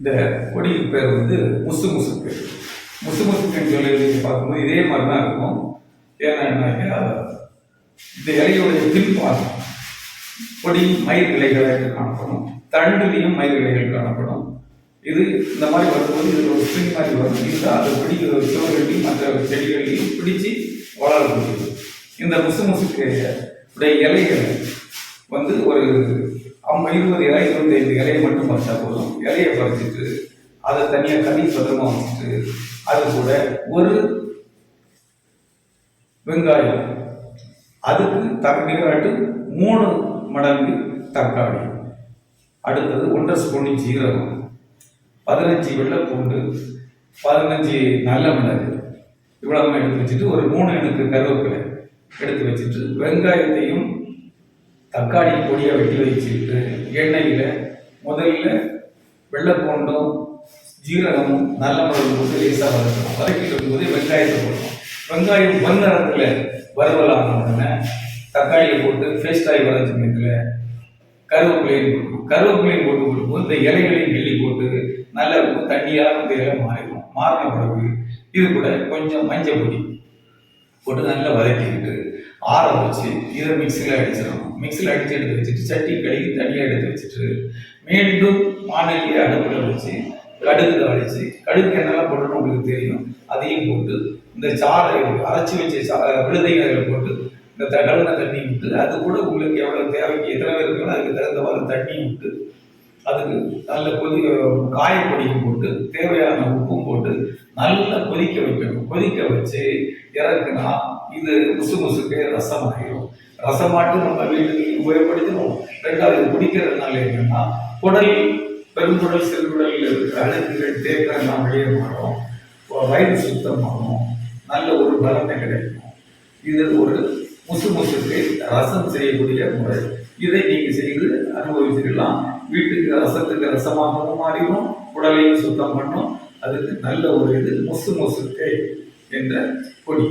இந்த கொடியின் பேர் வந்து முசு முசுக்கு முசு முசுக்குன்னு சொல்லி நீங்க பார்க்கும்போது இதே மாதிரி தான் இருக்கும் ஏன்னாக்கா இந்த இலையுடைய பின்பாகம் கொடி மயிர் இலைகளாக காணப்படும். தண்டுலையும் மயிர் இலைகள் காணப்படும். இது இந்த மாதிரி வரும்போது இது ஒரு ஸ்ப்ரிங் மாதிரி வரும். இது அதை பிடிக்கிற சிவகள்லையும் மற்ற செடிகள்லையும் பிடிச்சு வளரக்கூடியது. இந்த முசு முசுக்கு உடைய இலைகள் வந்து ஒரு அவங்க இருபது இலை இருபத்தைந்து இலையை மட்டும் பறிச்சா போதும். இலையை பறிச்சுட்டு அதை தனியாக தனி பத்திரமா வச்சுட்டு அது கூட ஒரு வெங்காயம். அதுக்கு தக்காட்டு மூணு மடங்கு தக்காளி. அடுத்தது ஒன்றரை ஸ்பூனி ஜீரகம் பதினஞ்சு வெள்ளைப்பூண்டு பதினஞ்சு நல்ல மிளகு. இவ்வளவு எடுத்து வச்சுட்டு ஒரு மூணு எனக்கு கருவேப்பிலை எடுத்து வச்சுட்டு வெங்காயத்தையும் தக்காளி பொடியை வெட்டி வச்சுக்கிட்டு எண்ணெயில் முதல்ல வெள்ளைப்பூண்டும் ஜீரகமும் நல்ல மிளகு போட்டு லேசாக வதக்கணும். வதக்கிட்டு இருக்கும்போது வெங்காயத்தை போடணும். வெங்காயம் வந்தரத்தில் வறுவலான உடனே தக்காளியை போட்டு பேஸ்டாகி வதச்ச நேரத்தில் கருவேப்பிலையும் போடணும் கருவேப்பிலையும் போட்டு கொடுக்கும்போது இந்த இலைகளையும் கிள்ளி போட்டு நல்ல தண்ணியாக இந்த இலை மாறிடும். மாறின பிறகு இது கூட கொஞ்சம் மஞ்சள் பொடி போட்டு நல்லா வதக்கிக்கிட்டு ஆற வச்சு இதை மிக்சியில் அடிச்சிடணும். மிக்சியில் அடித்து எடுத்து வச்சுட்டு சட்டி கழுவி தனியாக எடுத்து வச்சுட்டு மீண்டும் மாநிலையை அடுப்பில் வச்சு கடுகு தாளிச்சு கடுகு என்னெல்லாம் போடணும் உங்களுக்கு தெரியும். அதையும் போட்டு இந்த சாறை அரைச்சி வச்ச சா அதில் போட்டு இந்த த தண்ணி விட்டு அது கூட உங்களுக்கு எவ்வளோ தேவைக்கு எத்தனை பேர் இருக்கணும் அதுக்கு தகுந்தவாறு தண்ணி விட்டு அதுக்கு நல்ல கொதி காயப்பொடியும் போட்டு தேவையான உப்பும் போட்டு நல்லா கொதிக்க வைக்கணும். கொதிக்க வச்சு இறக்குனா இது முசு முசுக்கு ரசம் ஆகிடும் ரசமாட்டு நம்ம வீட்டுக்கு உபயோகப்படுத்தணும். ரெண்டாவது குடிக்கிறதுனால என்னன்னா குடல் பெருங்குடல் சிறுகுடலில் இருக்கிற அழுக்குகள் தேக்கெல்லாம் வெளியே மாறும். வயிறு சுத்தமாகும். நல்ல ஒரு பலனை கிடைக்கும். இது ஒரு முசு முசுக்கு ரசம் செய்யக்கூடிய முறை. இதை நீங்கள் செய்து அனுபவிச்சுக்கலாம். வீட்டுக்கு ரசத்துக்கு ரசமாகவும் மாறிடும். உடலையும் சுத்தம் பண்ணும். அதுக்கு நல்ல ஒரு இது முசு முசுக்கை என்ற கொடி